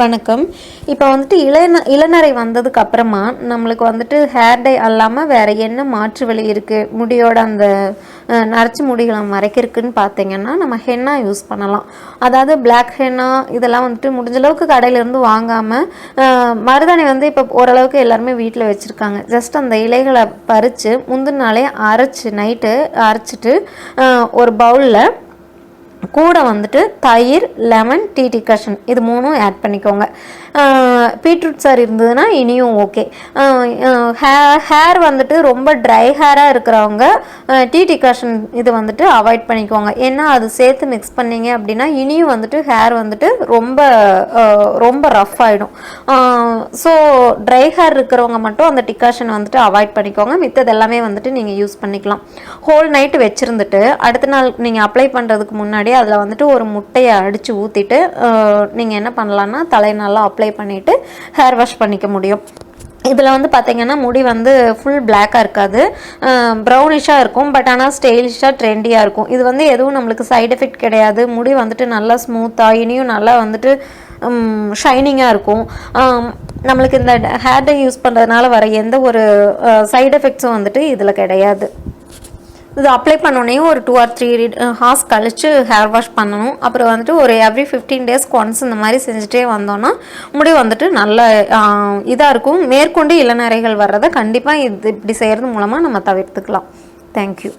வணக்கம். இப்போ வந்துட்டு இளந இளநரை வந்ததுக்கு அப்புறமா நம்மளுக்கு வந்துட்டு ஹேர் டை அல்லாமல் வேற என்ன மாற்று வழி இருக்குது முடியோட அந்த நரைச்சி முடிகளை மறைக்கிறதுக்குன்னு பார்த்தீங்கன்னா நம்ம ஹென்னா யூஸ் பண்ணலாம். அதாவது பிளாக் ஹென்னா இதெல்லாம் வந்துட்டு முடிஞ்ச அளவுக்கு கடையிலேருந்து வாங்காமல் மருதாணி வந்து இப்போ ஓரளவுக்கு எல்லாருமே வீட்டில் வச்சுருக்காங்க. ஜஸ்ட் அந்த இலைகளை பறித்து முந்தின நாளே அரைச்சி நைட்டு அரைச்சிட்டு ஒரு பவுலில் கூட வந்துட்டு தயிர் லெமன் டீ டிகாஷன் இது மூணும் ஆட் பண்ணிக்கோங்க. பீட்ரூட் சார் இருந்ததுன்னா இனியும் ஓகே ஹேர் ஹேர் வந்துட்டு ரொம்ப ட்ரை ஹேராக இருக்கிறவங்க டீ டிகாஷன் இது வந்துட்டு அவாய்ட் பண்ணிக்கோங்க. ஏன்னா அது சேர்த்து மிக்ஸ் பண்ணீங்க அப்படின்னா இனியும் வந்துட்டு ஹேர் வந்துட்டு ரொம்ப ரொம்ப ரஃப் ஆகிடும் ஸோ ட்ரை ஹேர் இருக்கிறவங்க மட்டும் அந்த டிகாஷன் வந்துட்டு அவாய்ட் பண்ணிக்கோங்க. மித்தது எல்லாமே வந்துட்டு நீங்கள் யூஸ் பண்ணிக்கலாம். ஹோல் நைட்டு வச்சுருந்துட்டு அடுத்த நாள் நீங்கள் அப்ளை பண்ணுறதுக்கு முன்னாடி அதில் வந்துட்டு ஒரு முட்டையை அடித்து ஊற்றிட்டு நீங்கள் என்ன பண்ணலான்னா தலை நல்லா அப்ளை பண்ணிவிட்டு ஹேர் வாஷ் பண்ணிக்க முடியும். இதில் வந்து பார்த்தீங்கன்னா முடி வந்து ஃபுல் பிளாக்காக இருக்காது. ப்ரௌனிஷாக இருக்கும் பட் ஆனால் ஸ்டைலிஷாக ட்ரெண்டியாக இருக்கும். இது வந்து எதுவும் நம்மளுக்கு சைடு எஃபெக்ட் கிடையாது. முடி வந்துட்டு நல்லா ஸ்மூத்தாக இனியும் நல்லா வந்துட்டு ஷைனிங்காக இருக்கும். நம்மளுக்கு இந்த ஹேர் டை யூஸ் பண்ணுறதுனால வர எந்த ஒரு சைடு எஃபெக்ட்ஸும் வந்துட்டு இதில் கிடையாது. இது அப்ளை பண்ணோடனே ஒரு டூ ஆர் த்ரீ ஹார்ஸ் கழித்து ஹேர் வாஷ் பண்ணணும். அப்புறம் வந்துட்டு ஒரு எவ்ரி ஃபிஃப்டீன் டேஸ்க்கு ஒன்ஸ் இந்த மாதிரி செஞ்சுட்டே வந்தோன்னா முடி வந்துட்டு நல்ல இதாக இருக்கும். மேற்கொண்டு இளநரைகள் வர்றதை கண்டிப்பாக இது இப்படி செய்கிறது மூலமாக நம்ம தவிர்த்துக்கலாம். தேங்க்யூ